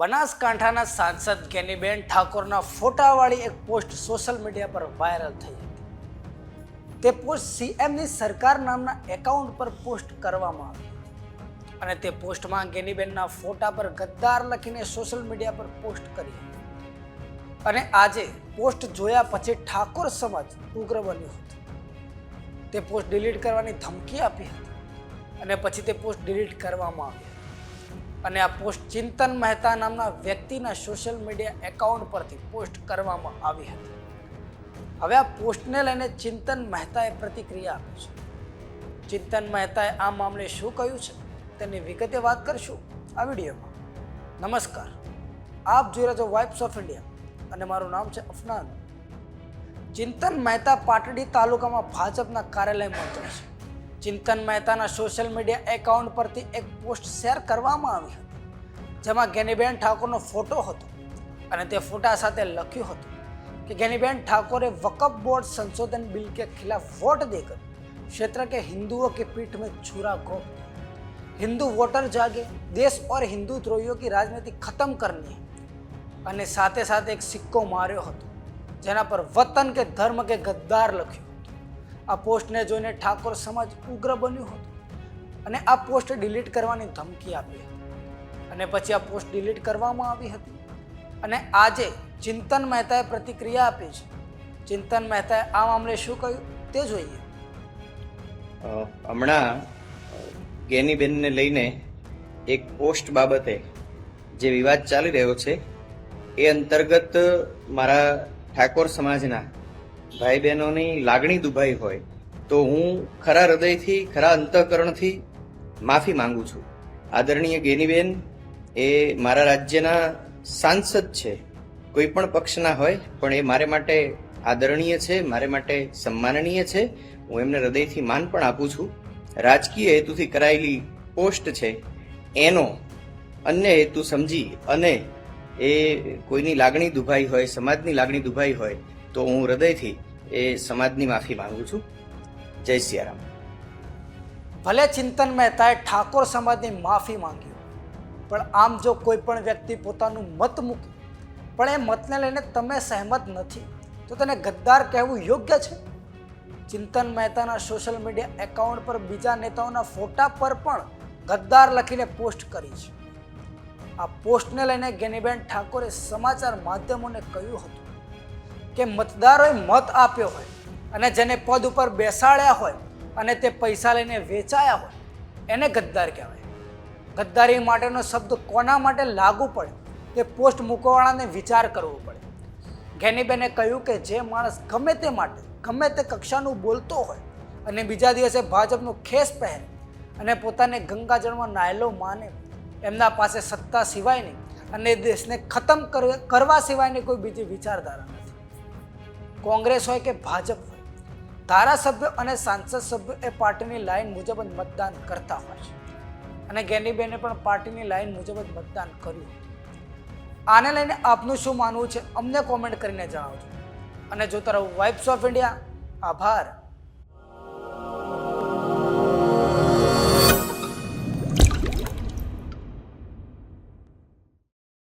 બનાસકાંઠાના સાંસદ ગેનીબેન ઠાકોરના ફોટાવાળી એક પોસ્ટ સોશિયલ મીડિયા પર વાયરલ થઈ હતી. તે પોસ્ટ સીએમની સરકાર નામના એકાઉન્ટ પર પોસ્ટ કરવામાં આવી અને તે પોસ્ટમાં ગેનીબેનના ફોટા પર ગદ્દાર લખીને સોશિયલ મીડિયા પર પોસ્ટ કરી હતી. અને આજે પોસ્ટ જોયા પછી ઠાકોર સમાજ ઉગ્ર બન્યો હતો. તે પોસ્ટ ડિલીટ કરવાની ધમકી આપી હતી. અને પછી તે પોસ્ટ ડિલીટ કરવામાં આવી અને આ પોસ્ટ ચિંતન મહેતા નામના વ્યક્તિના સોશિયલ મીડિયા એકાઉન્ટ પરથી પોસ્ટ કરવામાં આવી હતી. હવે આ પોસ્ટને લઈને ચિંતન મહેતાએ પ્રતિક્રિયા આપી છે. ચિંતન મહેતાએ આ મામલે શું કહ્યું છે તેની વિગતે વાત કરશું આ વિડીયોમાં. નમસ્કાર. આપ જોઈ રહ્યા છો વાઇબ્સ ઓફ ઇન્ડિયા અને મારું નામ છે અફનાન. ચિંતન મહેતા પાટડી તાલુકામાં ભાજપના કાર્યાલયમાં છે. ચિંતન મહેતાના સોશિયલ મીડિયા એકાઉન્ટ પરથી એક પોસ્ટ શેર કરવામાં આવી હતી જેમાં ગેનીબેન ઠાકોરનો ફોટો હતો અને તે ફોટા સાથે લખ્યું હતું कि गैनीबेन ठाकुर वक़्फ़ बोर्ड संशोधन बिल के खिलाफ वोट देकर क्षेत्र के हिंदुओं के पीठ में छुरा घोंप दिया हिंदू वोटर जागे देश और हिंदू द्रोहियों की राजनीति खत्म करनी है અને સાથે સાથે એક સિક્કો માર્યો હતો જેના પર વતન કે ધર્મ કે ગદ્દાર લખ્યું હતું આ પોસ્ટને જોઈને ઠાકોર સમાજ ઉગ્ર બન્યું હતું અને આ પોસ્ટ ડિલીટ કરવાની ધમકી આપી હતી. અને પછી આ પોસ્ટ ડિલીટ કરવામાં આવી હતી. અને આજે ચિંતન મહેતાએ પ્રતિક્રિયા આપી છે. ચિંતન મહેતાએ આ મામલે શું કહ્યું તે જોઈએ. હમણાં ગેનીબેનને લઈને એક પોસ્ટ બાબતે જે વિવાદ ચાલી રહ્યો છે, એ અંતર્ગત મારા ઠાકોર સમાજના ભાઈ બહેનોની લાગણી દુભાઈ હોય, તો હું ખરા હૃદયથી, ખરા અંતઃકરણથી માફી માંગુ છું. આદરણીય ગેનીબેન, એ મારા રાજ્યના સાંસદ છે. કોઈ પણ પક્ષના હોય, પણ એ મારે માટે આદરણીય છે, મારે માટે સન્માનનીય છે. હું એમને હૃદયથી માન પણ આપું છું. રાજકીય હેતુથી કરાયેલી પોસ્ટ છે. એનો અન્ય હેતુ સમજી અને એ કોઈની લાગણી દુભાઈ હોય, સમાજની લાગણી દુભાઈ હોય, તો હું હૃદયથી એ સમાજની માફી માંગુ છું. જય સિયારામ. ભલે ચિંતન મહેતાએ ઠાકોર સમાજની માફી માંગી પણ આમ જો કોઈ પણ વ્યક્તિ પોતાનું મત મૂકે, પણ એ મતને લઈને તમે સહેમત નથી, તો તેને ગદ્દાર કહેવું યોગ્ય છે? ચિંતન મહેતાના સોશિયલ મીડિયા એકાઉન્ટ પર બીજા નેતાઓના ફોટા પર પણ ગદ્દાર લખીને પોસ્ટ કરી છે. આ પોસ્ટને લઈને ગેનીબેન ઠાકોરે સમાચાર માધ્યમોને કહ્યું હતું કે મતદારોએ મત આપ્યો હોય અને જેને પદ ઉપર બેસાડ્યા હોય અને તે પૈસા લઈને વેચાયા હોય, એને ગદ્દાર કહેવાય. ગદ્દારી માટેનો શબ્દ કોના માટે લાગુ પડે? તે પોસ્ટ મૂકવાવાળાને વિચાર કરવો પડે. ગેનીબેને કહ્યું કે જે માણસ ગમે તે માટે, ગમે તે કક્ષાનું બોલતો હોય અને બીજા દિવસે ભાજપનું ખેસ પહેરે અને પોતાને ગંગાજળમાં નાયલો માને, એમના પાસે સત્તા સિવાયની અને દેશને ખતમ કર- કરવા સિવાયની કોઈ બીજી વિચારધારા કોંગ્રેસ હોય કે ભાજપ હોય, ધારાસભ્યો અને સાંસદ સભ્યો એ પાર્ટીની લાઈન મુજબ જ મતદાન કરતા હોય છે. અને ગેનીબેને પણ પાર્ટીની લાઈન મુજબ જ મતદાન કર્યું આને લઈને આપનું શું માનવું છે? અમને કોમેન્ટ કરીને જણાવજો. અને જોતા રહો વાઇબ્સ ઓફ ઇન્ડિયા આભાર.